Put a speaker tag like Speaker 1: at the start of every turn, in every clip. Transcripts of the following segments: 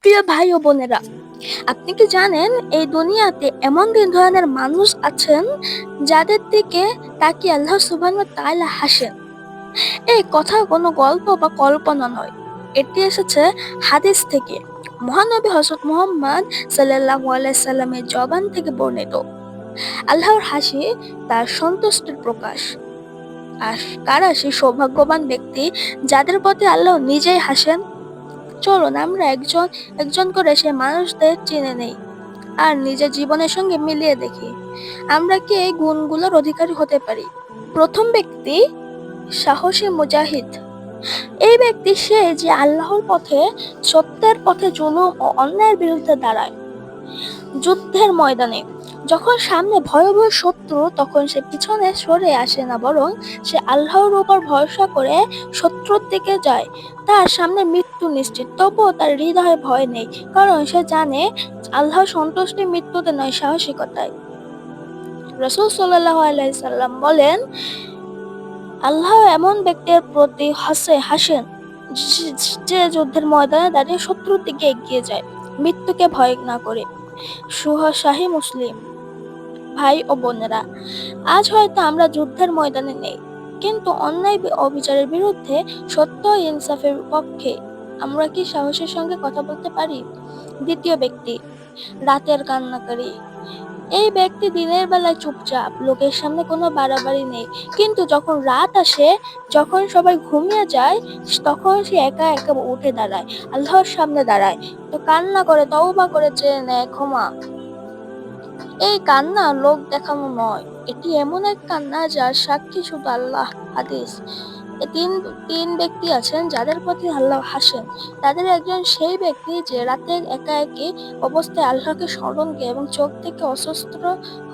Speaker 1: প্রিয় ভাই ও বোনেরা, আপনি কি জানেন এই দুনিয়াতে এমন তিন ধরনের মানুষ আছেন যাদের দিকে তাকিয়ে আল্লাহ সুবহানাহু ওয়া তাআলা হাসেন এই কথা কোনো গল্প বা কল্পনা নয়। এটি এসেছে হাদিস থেকে। মহানবী হজরত মোহাম্মদ আলাইহি সাল্লামের জবান থেকে বর্ণিত। আল্লাহর হাসি তার সন্তুষ্টির প্রকাশ। আর কারা সেই সৌভাগ্যবান ব্যক্তি যাদের প্রতি আল্লাহ নিজেই হাসেন? চলুন, আমরা একজন একজন করে সে মানুষদের চিনে নেই আর নিজের জীবনের সঙ্গে মিলিয়ে দেখি। আমরা কি এই গুণগুলোর অধিকারী হতে পারি? প্রথম ব্যক্তি সাহসী মুজাহিদ। এই ব্যক্তি সে যে আল্লাহর পথে, সত্যের পথে জুলুম ও অন্যায়ের বিরুদ্ধে দাঁড়ায়। যুদ্ধের ময়দানে যখন সামনে ভয়াবহ শত্রু তখন সে পিছনে সরে আসে না, বরং সে আল্লাহর উপর ভরসা করে শত্রুর দিকে যায়। তার সামনে মৃত্যু নিশ্চিত, তবুও তার হৃদয়ে ভয় নেই, কারণ সে জানে আল্লাহ সন্তুষ্টি মৃত্যুতে নয়, সাহসিকতায়। রসুল সাল্লাহ আলাইসাল্লাম বলেন, আল্লাহ এমন ব্যক্তির প্রতি হাসে, হাসেন, যে- যুদ্ধের ময়দানে দাঁড়িয়ে শত্রুর দিকে এগিয়ে যায়, মৃত্যুকে ভয় না করে। সুহ শাহী মুসলিম। ভাই ও বোনেরা। আজ হয়তো আমরা যুদ্ধের ময়দানে নেই, কিন্তু অন্যায় অবিচারের বিরুদ্ধে সত্য ইনসাফের পক্ষে আমরা কি সাহসের সঙ্গে কথা বলতে পারি? দ্বিতীয় ব্যক্তি, রাতের কান্নাকারী এই ব্যক্তি দিনের বেলায় চুপচাপ, লোকের সামনে কোনো বাড়াবাড়ি নেই, কিন্তু যখন রাত আসে, যখন সবাই ঘুমিয়ে যায়, তখন সে একা একা উঠে দাঁড়ায়, আল্লাহর সামনে দাঁড়ায়। তো কান্না করে, তওবা করে, চেয়ে নেয়, ক্ষমা। এই কান্না লোক দেখানো নয়। এটি এমন এক কান্না যার সাক্ষী শুধু আল্লাহ, হাদিস। তিন তিন ব্যক্তি আছেন যাদের প্রতি আল্লাহ হাসেন। তাদের একজন সেই ব্যক্তি যে রাতে একা একই অবস্থায় আল্লাহকে স্মরণ করে এবং চোখ থেকে অসুস্থ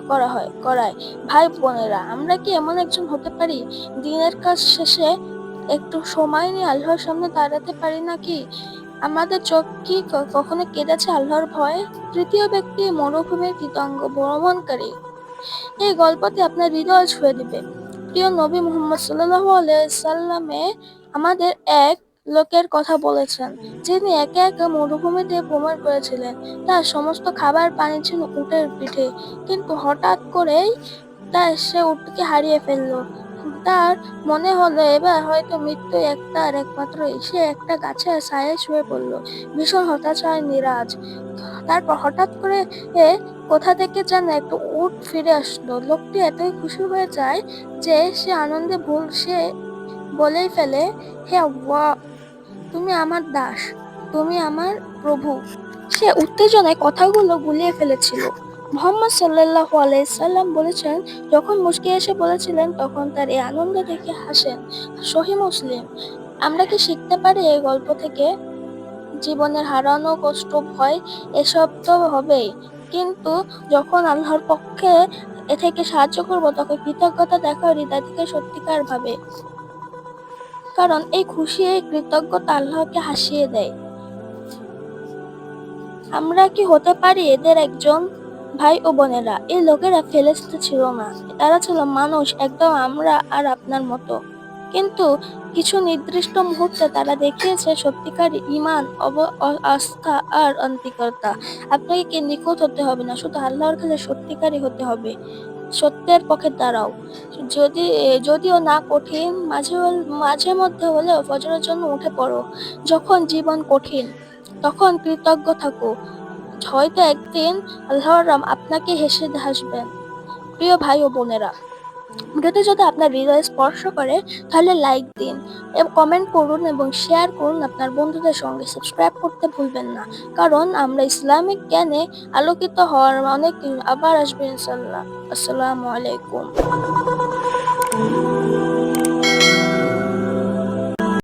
Speaker 1: করা হয়, করায়। ভাই বোনেরা, আমরা কি এমন একজন হতে পারি? দিনের কাজ শেষে একটু সময় নিয়ে আল্লাহর সামনে দাঁড়াতে পারি নাকি? আমাদের চোখ কি, কখনো কেঁদেছে আল্লাহর ভয়ে? তৃতীয় ব্যক্তি মরুভূমির কৃতাঙ্গ ভ্রমণকারী। এই গল্পটি আপনার হৃদয় ছুঁয়ে দিবে। প্রিয় নবী মুহাম্মদ আলাইহি সাল্লামে আমাদের এক লোকের কথা বলেছেন, যিনি একা একা মরুভূমিতে ভ্রমণ করেছিলেন। তার সমস্ত খাবার, পানি ছিল উটের পিঠে, কিন্তু হঠাৎ করেই তার সে উটকে হারিয়ে ফেলল। তার মনে হলো এবার হয়তো মৃত্যু একটা আর একমাত্র সে একটা গাছের ছায়ায় শুয়ে পড়ল। ভীষণ হতাশায় নিরাজ। তারপর হঠাৎ করে এ কোথা থেকে যেন একটা উট ফিরে আসলো। লোকটি এতই খুশি হয়ে যায় যে সে আনন্দে ভুল সে বলেই ফেলে, হে তুমি আমার দাস, তুমি আমার প্রভু। সে উত্তেজনায় কথাগুলো গুলিয়ে ফেলেছিল। মোহাম্মদ আলাইহি সাল্লাম বলেছেন, যখন মুচকি এসে বলেছিলেন, তখন তার এই আনন্দ দেখে হাসেন সহি মুসলিম। আমরা কি শিখতে পারি এই গল্প থেকে? জীবনের হারানো কষ্ট, ভয়, এসব তো হবেই। কিন্তু যখন আল্লাহর পক্ষে এ থেকে সাহায্য করব, তখন কৃতজ্ঞতা দেখা হৃদয় থেকে সত্যিকার ভাবে। কারণ এই খুশি, এই কৃতজ্ঞতা আল্লাহকে হাসিয়ে দেয়। আমরা কি হতে পারি এদের একজন? ভাই ও বোনেরা, এই লোকেরা ফেলেস্তে ছিল না। তারা ছিল মানুষ, একদম আমরা আর আপনার মতো। কিন্তু কিছু নির্দিষ্ট মুহূর্তে তারা দেখিয়েছে সত্যিকার ইমান অব আস্থা আর অন্তিকতা আপনাকে কি নিখুঁত হতে হবে না? শুধু আল্লাহর কাছে সত্যিকারই হতে হবে। সত্যের পক্ষে দাঁড়াও। যদি, যদিও না কঠিন, মাঝে মাঝে মধ্যে হলেও ফজরের জন্য উঠে পড়ো। যখন জীবন কঠিন, তখন কৃতজ্ঞ থাকো। হয়তো একদিন আল্লাহর রাম আপনাকে হেসে হাসবেন প্রিয় ভাই ও বোনেরা, ভিডিওটি যদি আপনার হৃদয় স্পর্শ করে, তাহলে লাইক দিন এবং কমেন্ট করুন এবং শেয়ার করুন আপনার বন্ধুদের সঙ্গে। সাবস্ক্রাইব করতে ভুলবেন না, কারণ আমরা ইসলামিক জ্ঞানে আলোকিত হওয়ার অনেক আবার আসবেন ইনশাল্লাহ আসসালামু আলাইকুম।